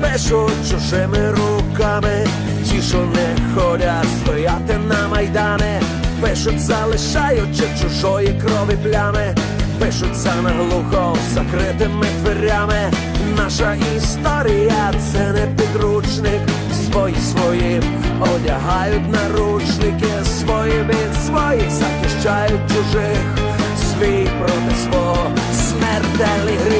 Пишуть чужими руками, ті, що не ходять стояти на майдани, пишуть, залишаючи чужої крові плями, пишуться наглухо закритими дверями. Наша історія це не підручник, свої свої одягають наручники, свої від своїх захищають чужих, свій проти свого смертельний гріх,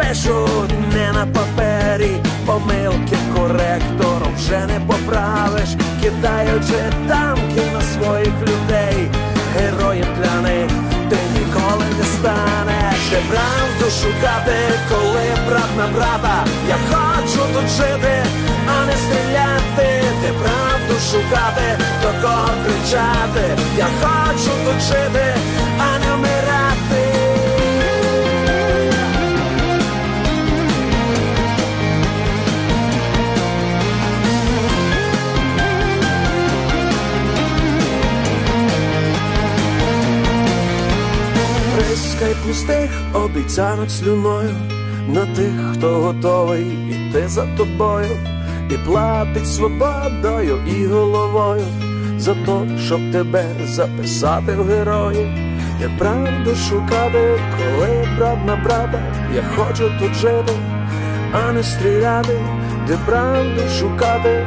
Пишуть не на папері, помилки коректором вже не поправиш, кидаючи тамки на своїх людей, героєм для них ти ніколи не станеш. Де правду шукати, коли брат на брата. Я хочу тут жити, а не стріляти, де правду шукати, до кого кричати. Я хочу тут жити, Прискай пустих обіцянок слюною на тих, хто готовий іти за тобою, і платить свободою і головою за то, щоб тебе записати в герої, де правду шукати, коли брат на брата, я хочу тут жити, а не стріляти, де правду шукати,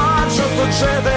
тут жити, а не вмирати.